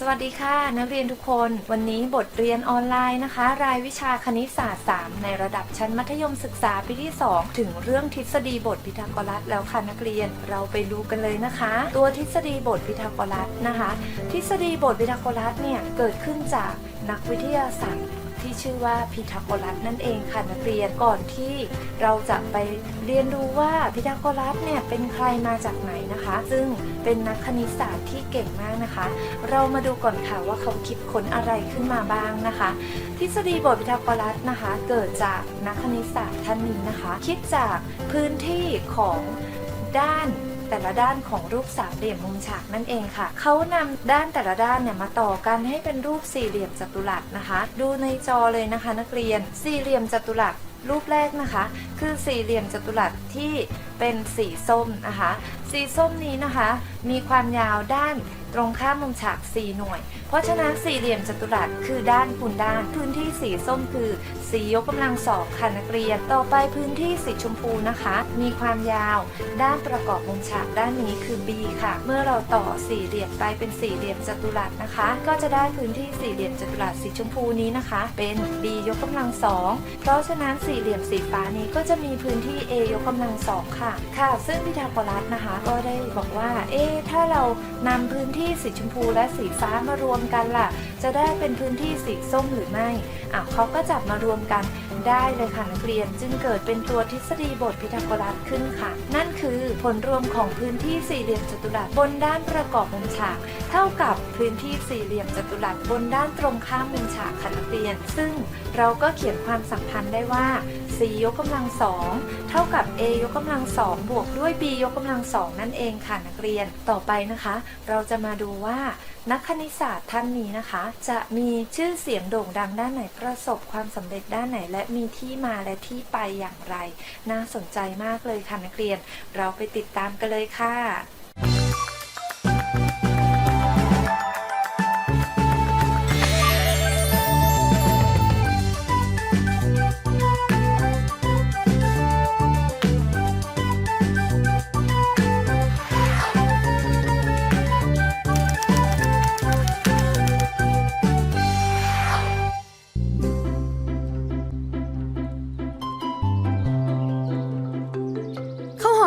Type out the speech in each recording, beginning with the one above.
สวัสดีค่ะ นักเรียนทุกคนวันนี้บทเรียนออนไลน์นะคะ รายวิชาคณิตศาสตร์ 3 ในระดับชั้นมัธยมศึกษาปีที่ 2 ถึงเรื่องทฤษฎีบทพีทาโกรัสแล้วค่ะนักเรียนเราไปดูกันเลยนะคะ ตัวทฤษฎีบทพีทาโกรัสนะคะ ทฤษฎีบทพีทาโกรัสเนี่ยเกิดขึ้นจากนักวิทยาศาสตร์ ที่ชื่อว่าพีทาโกรัสนั่นเองค่ะนักเรียนก่อนที่เราจะไปเรียนรู้ว่าพีทาโกรัสเนี่ยเป็นใครมาจากไหนนะคะ ซึ่งเป็นนักคณิตศาสตร์ที่เก่งมากนะคะ เรามาดูก่อนค่ะว่าเขาคิดค้นอะไรขึ้นมาบ้างนะคะ ทฤษฎีบทพิทาโกรัสนะคะ เกิดจากนักคณิตศาสตร์ท่านนี้นะคะ คิดจากพื้นที่ของด้าน แต่ละด้านของรูปสามเหลี่ยมมุมฉากนั่นเองค่ะเขานำด้านแต่ละด้านเนี่ยมาต่อกันให้เป็นรูปสี่เหลี่ยมจัตุรัสนะคะ ดูในจอเลยนะคะ นักเรียนสี่เหลี่ยมจัตุรัสรูปแรกนะคะ คือสี่เหลี่ยมจัตุรัสที่เป็นสีส้มนะคะ สีส้มนี้นะคะ มีความยาวด้านตรงข้ามมุมฉาก 4 หน่วยเพราะฉะนั้นสี่เหลี่ยมจัตุรัสคือด้านคูณด้าน พื้นที่สีส้มคือ สียกกำลังสองค่ะนักเรียน ต่อไปพื้นที่สีชมพูนะคะ มีความยาว ด้านประกอบมุมฉากด้านนี้คือ b ค่ะ เมื่อเราต่อสี่เหลี่ยมไปเป็นสี่เหลี่ยมจัตุรัสนะคะ ก็จะได้พื้นที่สี่เหลี่ยมจัตุรัสสีชมพูนี้นะคะ เป็น b ยกกำลังสองเพราะฉะนั้นสี่เหลี่ยมสีฟ้านี้ก็จะมีพื้นที่ a ยกกำลังสองค่ะ ค่ะ ซึ่งพิทาโกรัสนะคะ ก็ได้บอกว่า เอ๊ถ้าเรานำพื้นที่สีชมพูและสีฟ้ามารวมกันล่ะ จะได้เป็นพื้นที่สีส้มหรือไม่อะเขาก็จับมารวมกันได้เลยค่ะนักเรียนจึงเกิดเป็นตัวทฤษฎีบทพิทาโกรัสขึ้นค่ะ นั่นคือผลรวมของพื้นที่สี่เหลี่ยมจัตุรัสบนด้านประกอบมุมฉาก เท่ากับพื้นที่สี่เหลี่ยมจัตุรัสบนด้านตรงข้ามมุมฉากค่ะนักเรียน ซึ่งเราก็เขียนความสัมพันธ์ได้ว่า c ยกกำลังสองเท่ากับ a ยกกำลังสองบวกด้วย b ยกกำลังสองนั่นเองค่ะนักเรียน ต่อไปนะคะ เราจะมาดูว่านักคณิตศาสตร์ท่านนี้นะคะ จะมีชื่อเสียงโด่งดังด้านไหนประสบความสำเร็จด้านไหน และมีที่มาและที่ไปอย่างไร น่าสนใจมากเลยค่ะนักเรียน เราไปติดตามกันเลยค่ะ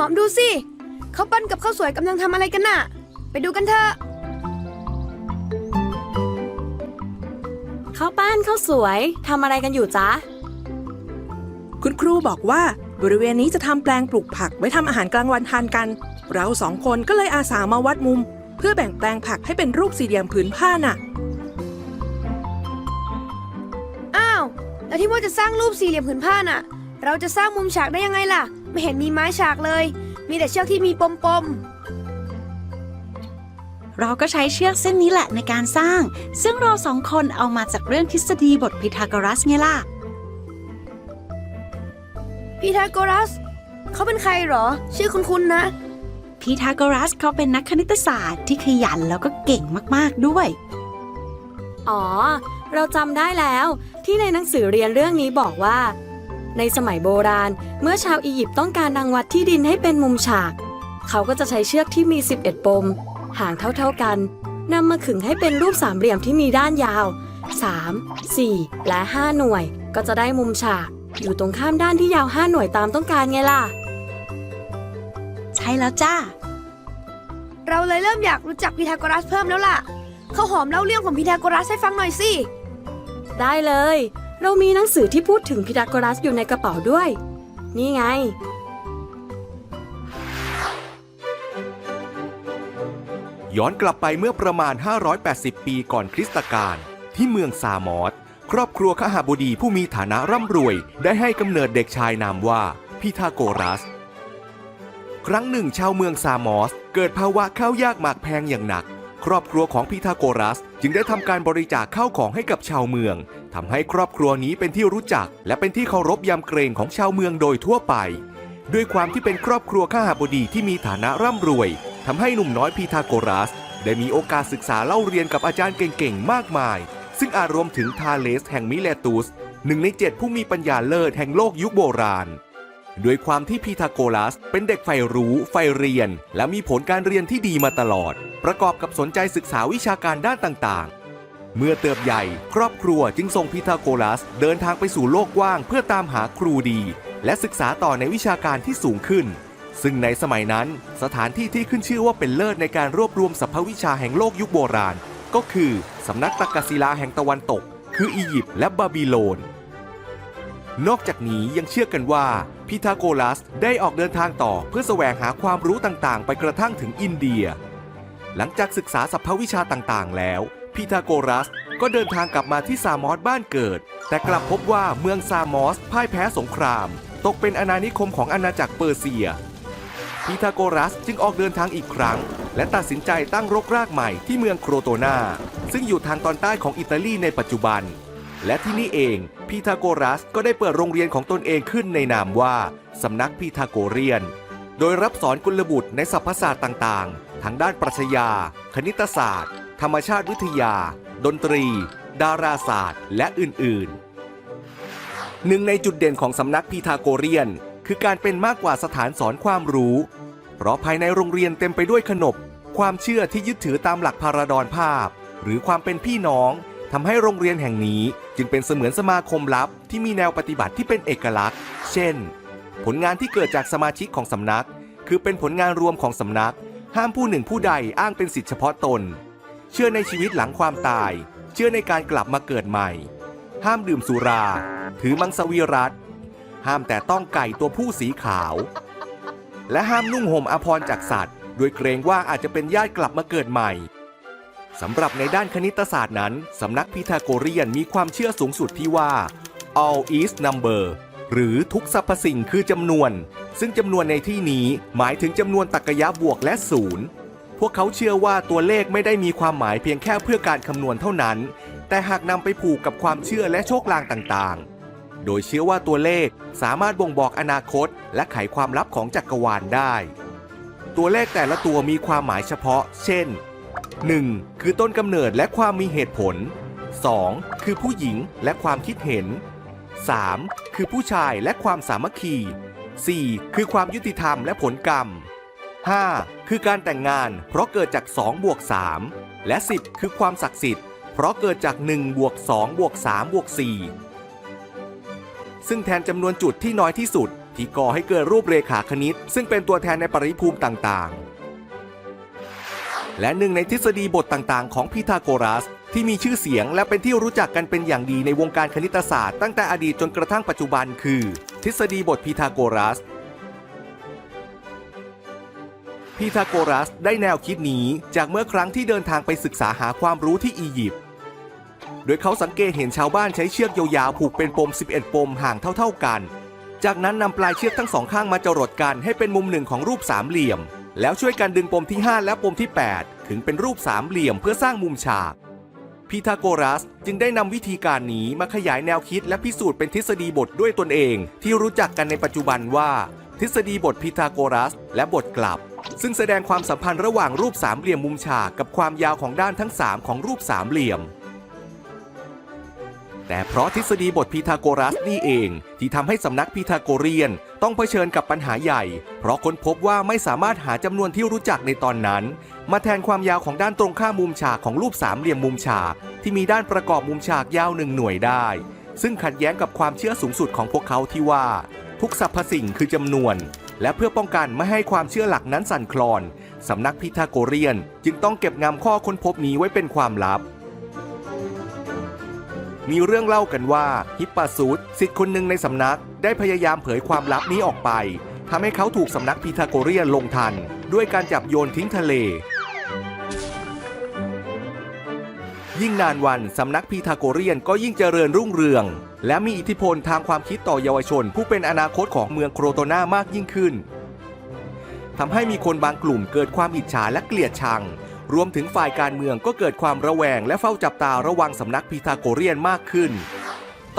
มดูสิข้าวปั้นกับข้าวสวยกำลังทำอะไรกันน่ะ ไปดูกันเถอะข้าวปั้นข้าวสวยทำอะไรกันอยู่จ๊ะ คุณครูบอกว่าบริเวณนี้จะทำแปลงปลูกผักไว้ทำอาหารกลางวันทานกัน เราสองคนก็เลยอาสามาวัดมุม เพื่อแบ่งแปลงผักให้เป็นรูปสี่เหลี่ยมผืนผ้าน่ะ อ้าว แล้วที่ว่าจะสร้างรูปสี่เหลี่ยมผืนผ้าน่ะ เราจะสร้างมุมฉากได้ยังไงล่ะ ไม่เห็นมีไม้ฉากเลย มีแต่เชือกที่มีปมปมเราก็ใช้เชือกเส้นนี้แหละในการสร้าง ซึ่งเราสองคนเอามาจากเรื่องทฤษฎีบทพีทาโกรัสไงล่ะๆพีทาโกรัส เขาเป็นใครเหรอ ชื่อคุ้นๆนะ พีทาโกรัสเขาเป็นนักคณิตศาสตร์ที่ขยันแล้วก็เก่งมากๆด้วย อ๋อ เราจำได้แล้วที่ในหนังสือเรียนเรื่องนี้บอกว่า ในสมัยโบราณ เมื่อชาวอียิปต์ต้องการดังวัดที่ดินให้เป็นมุมฉาก เขาก็จะใช้เชือกที่มี 11 ปม ห่างเท่าๆกันนำมาขึงให้เป็นรูปสามเหลี่ยมที่มีด้านยาว 3 4 และ 5 หน่วย ก็จะได้มุมฉาก อยู่ตรงข้ามด้านที่ยาว 5 หน่วยตามต้องการไงล่ะ ใช่แล้วจ้า เราเลยเริ่มอยากรู้จักพีทาโกรัสเพิ่มแล้วล่ะข้าวหอมเล่าเรื่องของพีทาโกรัสให้ฟังหน่อยสิ ได้เลย เรามีหนังสือที่พูดถึงพีทาโกรัสอยู่ในกระเป๋าด้วย นี่ไง ย้อนกลับไปเมื่อประมาณ 580 ปีก่อนคริสตกาลที่เมืองซามอสครอบครัวขหาบดีผู้มีฐานะร่ำรวย ได้ให้กำเนิดเด็กชายนามว่าพีทาโกรัส ครั้งหนึ่งชาวเมืองซามอส เกิดภาวะข้าวยากหมากแพงอย่างหนัก ครอบครัวของพีทาโกรัส จึงได้ทำการบริจาคข้าวของให้กับชาวเมืองทำให้ครอบครัวนี้เป็นที่รู้จัก และเป็นที่เคารพยำเกรงของชาวเมืองโดยทั่วไป ด้วยความที่เป็นครอบครัวข้าหาบดีที่มีฐานะร่ำรวยทำให้หนุ่มน้อยพีทาโกรัส ได้มีโอกาสศึกษาเล่าเรียนกับอาจารย์เก่งๆ มากมาย ซึ่งอาจรวมถึงทาเลสแห่งมิเลตุสหนึ่งในเจ็ดผู้มีปัญญาเลิศแห่งโลกยุคโบราณ ด้วยความที่พีทาโกรัส เป็นเด็กใฝ่รู้ใฝ่เรียน และมีผลการเรียนที่ดีมาตลอด ประกอบกับสนใจศึกษาวิชาการด้านต่างๆ เมื่อเติบใหญ่ ครอบครัวจึงส่งพีทาโกรัส เดินทางไปสู่โลกกว้างเพื่อตามหาครูดี และศึกษาต่อในวิชาการที่สูงขึ้น ซึ่งในสมัยนั้น สถานที่ที่ขึ้นชื่อว่าเป็นเลิศในการรวบรวมสรรพวิชาแห่งโลกยุคโบราณ ก็คือสำนักตักกศิลาแห่งตะวันตก คืออียิปต์และบาบิโลน นอกจากนี้ยังเชื่อกันว่าพีทาโกรัสได้ออกเดินทางต่อเพื่อแสวงหาความรู้ต่างๆ ไปกระทั่งถึงอินเดีย หลังจากศึกษาสรรพวิชาต่างๆ แล้วพีทาโกรัสก็เดินทางกลับมาที่ซามอสบ้านเกิด แต่กลับพบว่าเมืองซามอสพ่ายแพ้สงคราม ตกเป็นอาณานิคมของอาณาจักรเปอร์เซียพีทาโกรัสจึงออกเดินทางอีกครั้ง และตัดสินใจตั้งรกรากใหม่ที่เมืองโครโตนาซึ่งอยู่ทางตอนใต้ของอิตาลีในปัจจุบัน และที่นี่เองพีทาโกรัสก็ได้เปิดโรงเรียนของตนเองขึ้นในนามว่า สำนักพีทาโกเรียน โดยรับสอนกุลบุตรในสรรพศาสตร์ต่างๆ ทั้งด้านปรัชญา คณิตศาสตร์ ธรรมชาติวิทยา ดนตรี ดาราศาสตร์ และอื่นๆ หนึ่งในจุดเด่นของสำนักพีทาโกเรียน คือการเป็นมากกว่าสถานสอนความรู้ เพราะภายในโรงเรียนเต็มไปด้วยขนบ ความเชื่อที่ยึดถือตามหลักพาราดอนภาพ หรือความเป็นพี่น้อง ทำให้โรงเรียนแห่งนี้จึงเป็นเสมือนสมาคมลับที่มีแนวปฏิบัติที่เป็นเอกลักษณ์ เช่น ผลงานที่เกิดจากสมาชิกของสำนัก คือเป็นผลงานรวมของสำนัก ห้ามผู้หนึ่งผู้ใดอ้างเป็นสิทธิเฉพาะตน เชื่อในชีวิตหลังความตาย เชื่อในการกลับมาเกิดใหม่ ห้ามดื่มสุรา ถือมังสวิรัตห้ามแต่ต้องไก่ตัวผู้สีขาว และห้ามนุ่งห่มอภรรจากสัตว์ โดยเกรงว่าอาจจะเป็นญาติกลับมาเกิดใหม่ สำหรับในด้านคณิตศาสตร์นั้น สำนักพีทาโกเรียนมีความเชื่อสูงสุดที่ว่า all is number หรือทุกสรรพสิ่งคือจำนวน ซึ่งจำนวนในที่นี้หมายถึงจำนวนตรรกะยะบวกและศูนย์พวกเขาเชื่อว่าตัวเลขไม่ได้มีความหมายเพียงแค่เพื่อการคำนวณเท่านั้น แต่หากนำไปผูกกับความเชื่อและโชคลางต่างๆ โดยเชื่อว่าตัวเลขสามารถบ่งบอกอนาคต และไขความลับของจักรวาลได้ ตัวเลขแต่ละตัวมีความหมายเฉพาะ เช่น 1. คือต้นกำเนิดและความมีเหตุผล 2. คือผู้หญิงและความคิดเห็น 3. คือผู้ชายและความสามัคคี 4. คือความยุติธรรมและผลกรรม 5. คือการแต่งงานเพราะเกิดจาก2บวก3และ 10 คือความศักดิ์สิทธิ์ เพราะเกิดจาก1บวก2บวก3บวก4ซึ่งแทนจำนวนจุดที่น้อยที่สุด ที่ก่อให้เกิดรูปเรขาคณิต ซึ่งเป็นตัวแทนในปริภูมิต่างๆ และหนึ่งในทฤษฎีบทต่างๆ ของพีทาโกรัส ที่มีชื่อเสียงและเป็นที่รู้จักกันเป็นอย่างดีในวงการคณิตศาสตร์ตั้งแต่อดีตจนกระทั่งปัจจุบันคือ ทฤษฎีบทพีทาโกรัสพีทาโกรัสได้แนวคิดนี้จากเมื่อครั้งที่เดินทางไปศึกษาหาความรู้ที่อียิปต์ โดยเขาสังเกตเห็นชาวบ้านใช้เชือกยาวๆผูกเป็นปม 11 ปมห่างเท่า ๆกัน จากนั้นนำปลายเชือกทั้งสองข้างมาจรดกันให้เป็นมุมหนึ่งของรูปสามเหลี่ยม แล้วช่วยกันดึงปมที่ 5 และปมที่ 8 ถึงเป็นรูปสามเหลี่ยมเพื่อสร้างมุมฉากพีทาโกรัสจึงได้นำวิธีการนี้มาขยายแนวคิดและพิสูจน์เป็นทฤษฎีบทด้วยตนเอง ที่รู้จักกันในปัจจุบันว่า ทฤษฎีบทพีทาโกรัส และบทกลับ ซึ่งแสดงความสัมพันธ์ระหว่างรูปสามเหลี่ยมมุมฉากกับความยาวของด้านทั้ง 3 ของรูปสามเหลี่ยม แต่เพราะทฤษฎีบทพีทาโกรัสนี่เอง ที่ทำให้สำนักพีทาโกเรียน ต้องเผชิญกับปัญหาใหญ่ เพราะค้นพบว่าไม่สามารถหาจำนวนที่รู้จักในตอนนั้น มาแทนความยาวของด้านตรงข้ามมุมฉากของรูปสามเหลี่ยมมุมฉาก ที่มีด้านประกอบมุมฉากยาวหนึ่งหน่วยได้ ซึ่งขัดแย้งกับความเชื่อสูงสุดของพวกเขาที่ว่า ทุกสรรพสิ่งคือจำนวน และเพื่อป้องกันไม่ให้ความเชื่อหลักนั้นสั่นคลอนสำนักพีทาโกเรียน จึงต้องเก็บงำข้อค้นพบนี้ไว้เป็นความลับ มีเรื่องเล่ากันว่าฮิปปาซูสสิทธิ์คนหนึ่งในสำนัก ได้พยายามเผยความลับนี้ออกไปทำให้เขาถูกสำนักพีทาโกเรียนลงทัน ด้วยการจับโยนทิ้งทะเล ยิ่งนานวันสำนักพีทาโกเรียนก็ยิ่งเจริญรุ่งเรือง และมีอิทธิพลทางความคิดต่อเยาวชน ผู้เป็นอนาคตของเมืองโครโตนามากยิ่งขึ้นทำให้มีคนบางกลุ่มเกิดความอิจฉาและเกลียดชัง รวมถึงฝ่ายการเมืองก็เกิดความระแวงและเฝ้าจับตาระวังสำนักพีทาโกเรียนมากขึ้น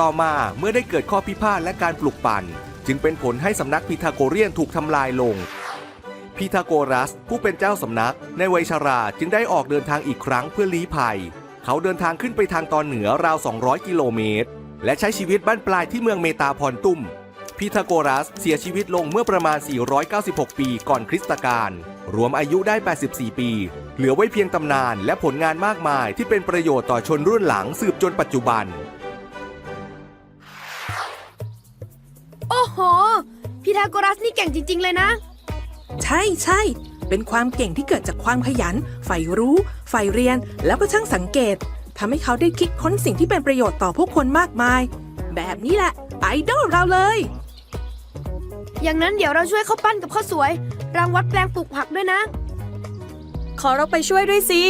ต่อมาเมื่อได้เกิดข้อพิพาทและการปลุกปั่น จึงเป็นผลให้สำนักพีทาโกเรียนถูกทำลายลงพีทาโกรัส ผู้เป็นเจ้าสำนัก ในวัยชราจึงได้ออกเดินทางอีกครั้งเพื่อลี้ภัย เขาเดินทางขึ้นไปทางตอนเหนือราว 200 กิโลเมตร และใช้ชีวิตบ้านปลายที่เมืองเมตาพรตุ้มพพีทาโกรัสเสียชีวิตลงเมื่อประมาณ 496 ปีก่อนคริสตกาลรวมอายุได้ 84 ปี เหลือไว้เพียงตำนานและผลงานมากมายที่เป็นประโยชน์ต่อชนรุ่นหลังสืบจนปัจจุบัน โอ้โหพีทาโกรัสนี่เก่งจริง ๆ เลยนะ ใช่ใช่ เป็นความเก่งที่เกิดจากความขยัน ใฝ่รู้ ใฝ่เรียน แล้วก็ช่างสังเกต ทำให้เขาได้คิดค้นสิ่งที่เป็นประโยชน์ต่อผู้คนมากมาย แบบนี้แหละ ไอดอลเราเลย อย่างนั้นเดี๋ยวเราช่วยเขาปั้นกับข้าวสวย รางวัดแปลงปลูกผักด้วยนะ ขอเราไปช่วยด้วยสิ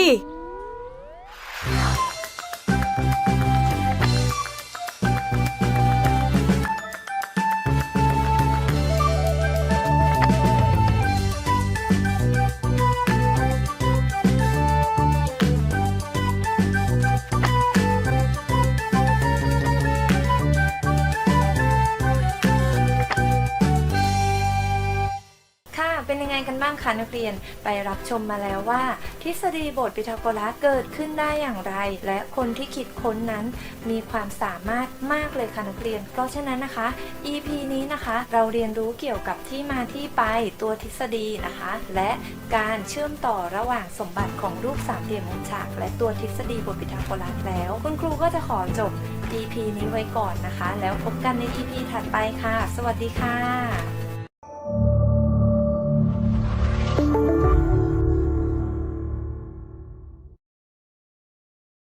งกันบ้างคะนักเรียนไปรับชมมาแล้วว่า ทฤษฎีบทปิทาโกรัสเกิดขึ้นได้อย่างไร และคนที่คิดค้นนั้นมีความสามารถมากเลยค่ะนักเรียน เพราะฉะนั้นนะคะ EP นี้นะคะ เราเรียนรู้เกี่ยวกับที่มาที่ไปตัวทฤษฎีนะคะ และการเชื่อมต่อระหว่างสมบัติของรูปสามเหลี่ยมมุมฉาก และตัวทฤษฎีบทปิทาโกรัสแล้ว คุณครูก็จะขอจบ EP นี้ไว้ก่อนนะคะ แล้วพบกันใน EP ถัดไปค่ะ สวัสดีค่ะ